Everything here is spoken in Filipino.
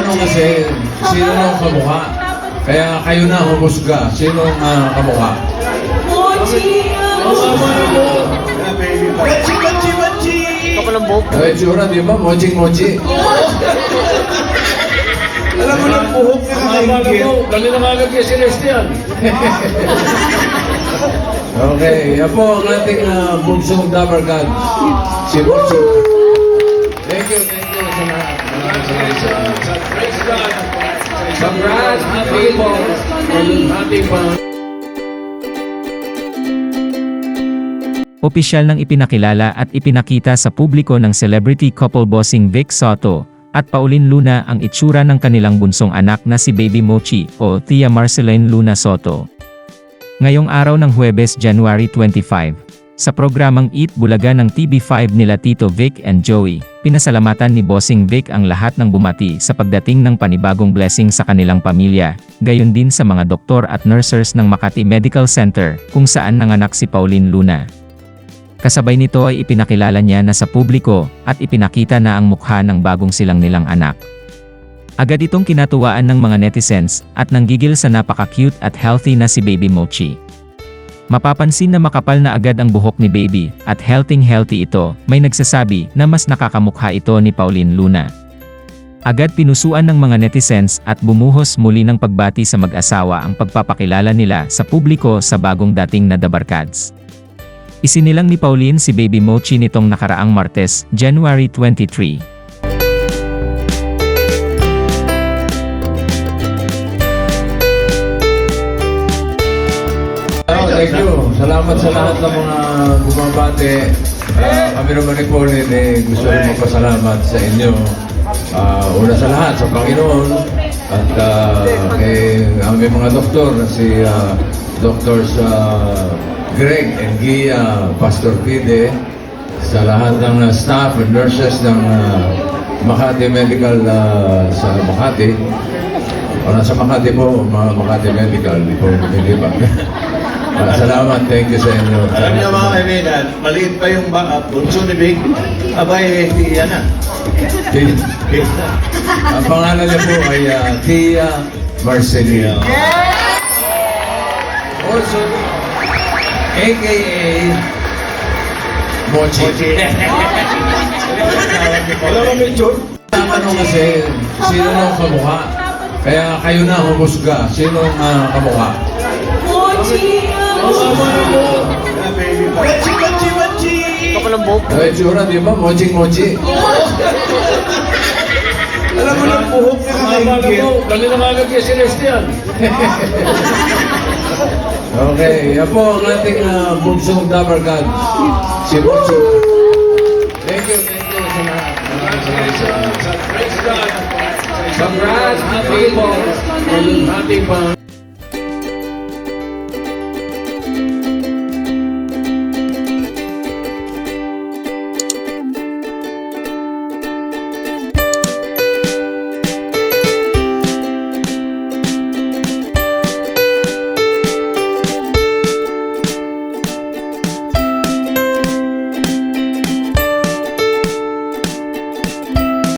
tinatanong kasi, sino ang kamukha? Kaya kayo na humusga. Sino ang ah, kamukha? Mochi! Bachi, bachi, bachi! Eh, tsura, di ba? Moching mochi. Alam mo ng buhok na kakaingit. Dali na nga kay Celestial. Okay, yan po ang ating uh, bunsong Dabarkad. Si Mochi. Thank you, Congrats, happy. Opisyal nang ipinakilala at ipinakita sa publiko ng celebrity couple bossing Vic Soto at Pauline Luna ang itsura ng kanilang bunsong anak na si Baby Mochi o Tia Marceline Luna Soto. Ngayong araw ng Huwebes, January 25, sa programang Eat Bulaga ng TV5 nila Tito Vic and Joey, pinasalamatan ni Bossing Vic ang lahat ng bumati sa pagdating ng panibagong blessing sa kanilang pamilya, gayon din sa mga doktor at nurses ng Makati Medical Center, kung saan nanganak si Pauline Luna. Kasabay nito ay ipinakilala niya na sa publiko at ipinakita na ang mukha ng bagong silang nilang anak. Agad itong kinatuwaan ng mga netizens at nanggigil sa napaka-cute at healthy na si Baby Mochi. Mapapansin na makapal na agad ang buhok ni Baby at healthy-healthy ito, may nagsasabi na mas nakakamukha ito ni Pauline Luna. Agad pinusuan ng mga netizens at bumuhos muli ng pagbati sa mag-asawa ang pagpapakilala nila sa publiko sa bagong dating na Dabarkads. Isinilang ni Pauline si Baby Mochi nitong nakaraang Martes, January 23. Salamat sa lahat ng mga bumabate. Ah, kami naman ni Pauline eh, gusto rin magpasalamat sa inyo. Ah, una sa lahat, sa Panginoon. At ah, kay aming mga doktor na si ah, Dr. sa Greg and Gia, Pastor Pide, sa lahat ng staff and nurses ng ah, Makati Medical ah, sa Makati. O nasa Makati po, mga Makati Medical, di po, hindi ba? Ah, salamat, thank you sa inyo. Alam niyo mga kaibigan, maliit pa yung ba, bunso ni Big. Abay, eh, yan na. Ang pangalan niya po ay ah, Tia Marcelino. Also, AKA Mochi. Alam mo, Mitchell? Tatanong kasi, sino ang kamukha? Kaya kayo na humusga. Sino ang ah, kamukha? Mochi! Bachi, bachi, bachi! Eh, tsura, di ba? Moching mochi. Alam mo ng buhok na kakaingit. Dali na nga kay Celestial. Okay, yan po ang ating uh, bunsong Dabarkad. Si Mochi. Thank you, thank you God. Congrats, happy po. Happy po.